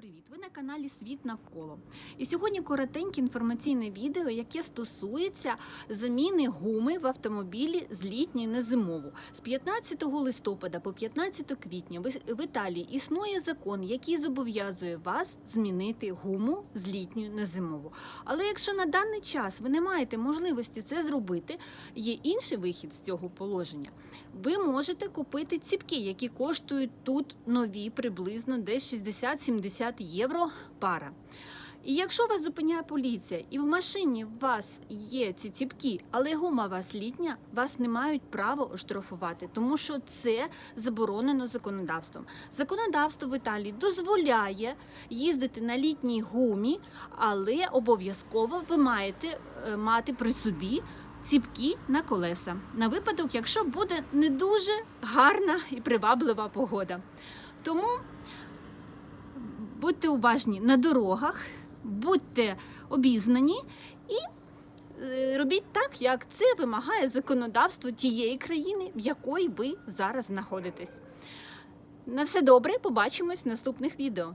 Привіт! Ви на каналі Світ навколо. І сьогодні коротеньке інформаційне відео, яке стосується заміни гуми в автомобілі з літньої на зимову. З 15 листопада по 15 квітня в Італії існує закон, який зобов'язує вас змінити гуму з літньої на зимову. Але якщо на даний час ви не маєте можливості це зробити, є інший вихід з цього положення. Ви можете купити ціпки, які коштують тут нові приблизно десь 60-70 євро пара. І якщо вас зупиняє поліція і в машині у вас є ці ціпки, але гума у вас літня, вас не мають права оштрафувати, тому що це заборонено законодавством. Законодавство в Італії дозволяє їздити на літній гумі, але обов'язково ви маєте е, мати при собі ціпки на колеса на випадок, якщо буде не дуже гарна і приваблива погода. Тому будьте уважні на дорогах, будьте обізнані і е, робіть так, як це вимагає законодавство тієї країни, в якої ви зараз знаходитесь. На все добре, побачимось в наступних відео.